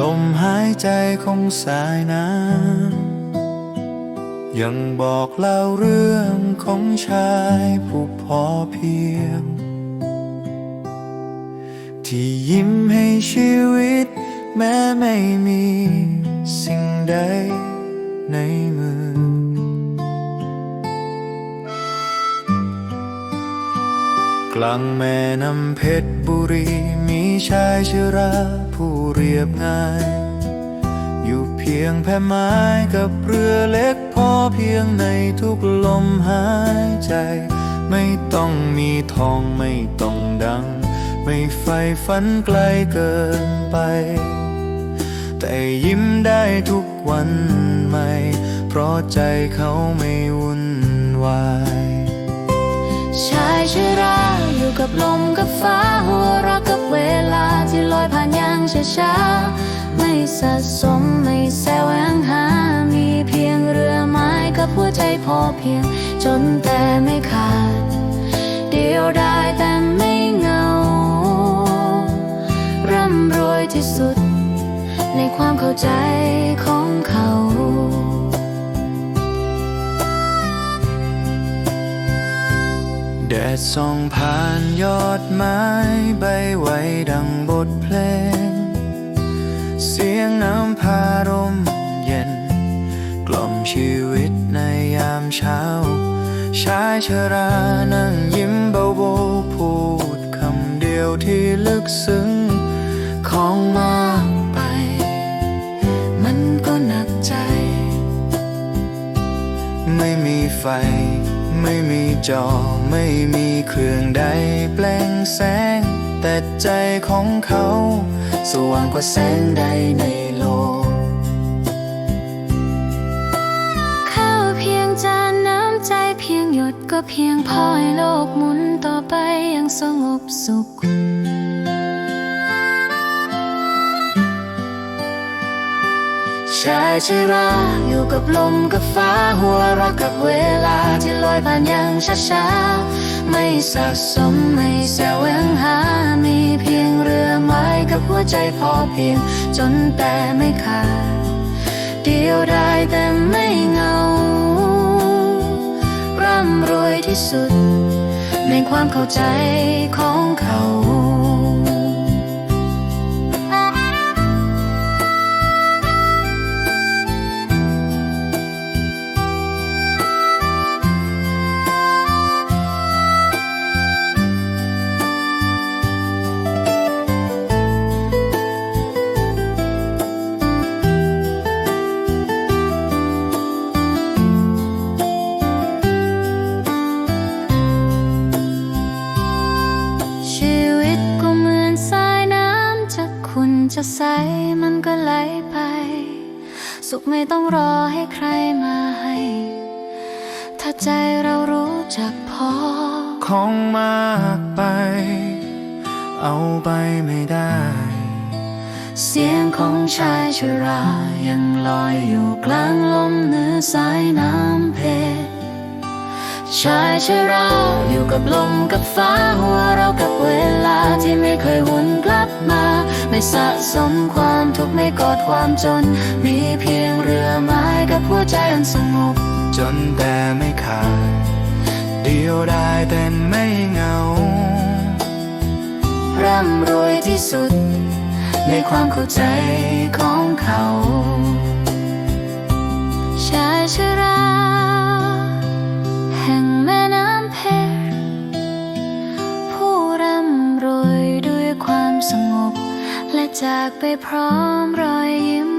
ลมหายใจของสายน้ำยังบอกเล่าเรื่องของชายผู้พอเพียง ที่ยิ้มให้ชีวิต แม้ไม่มีสิ่งใดในมือ กลางแม่น้ำเพชรบุรีมีชายชราผู้เรียบง่าย อยู่เพียงแพ่ไม้กับเรือเล็กพอเพียงในทุกลมหายใจ ไม่ต้องมีทองไม่ต้องดัง ไม่ใฝ่ฝันไกลเกินไป แต่ยิ้มได้ทุกวันใหม่ เพราะใจเขาไม่วุ่นวายชายชราอยู่กับลมกับฟ้าหัวรักกับเวลาที่ลอยผ่านอย่างช้าๆไม่สะสมไม่แซวแหวงหา มีเพียงเรือไม้กับหัวใจพอเพียง จนแต่ไม่ขาด เดียวได้แต่ไม่เหงา ร่ำรวยที่สุด ในความเข้าใจของเขา แดดส่องผ่านยอดไม้ใบไหวดังบทเพลง เสียงน้ำพารมเย็น กล่อมชีวิตในยามเช้า ชายชรานั่งยิ้มเบาๆพูดคำเดียวที่ลึกซึ้งของมา ไม่มีไฟ ไม่มีจอไม่มีเครื่องใดแปลงแสง แต่ใจของเขา สว่างกว่าแสงใดในโลกข้าวเพียงจานน้ำใจเพียงหยดก็เพียงพอให้โลกหมุนต่อไปอย่างสงบสุข ชายชราอยู่กับลมกับฟ้าหัวเรักกับเวลาที่ลอยผ่านอย่างช้าๆ ไม่สะสมไม่แซวงหา มีเพียงเรือไม้กับหัวใจพอเพียง จนแต่ไม่ขาดเดียวได้แต่ไม่เงา ร่ำรวยที่สุด ในความเข้าใจของ ใสมันก็ไหลไป สุขไม่ต้องรอให้ใครมาให้ ถ้าใจเรารู้จักพอ ของมากไป เอาไปไม่ได้ เสียงของชายชรายังลอยอยู่กลางลมเหนือสายน้ำเพชรชายชราอยู่กับลมกับฟ้าหัวเรากับเวลาที่ไม่เคยวนกลับมา ไม่สะสมความทุกข์ไม่กอดความจน มีเพียงเรือไม้กับหัวใจอันสงบจนแต่ไม่ขาดเดียวได้แต่ไม่เหงา ร่ำรวยที่สุด ในความเข้าใจของเขาชายชรา จากไปพร้อมรอยยิ้ม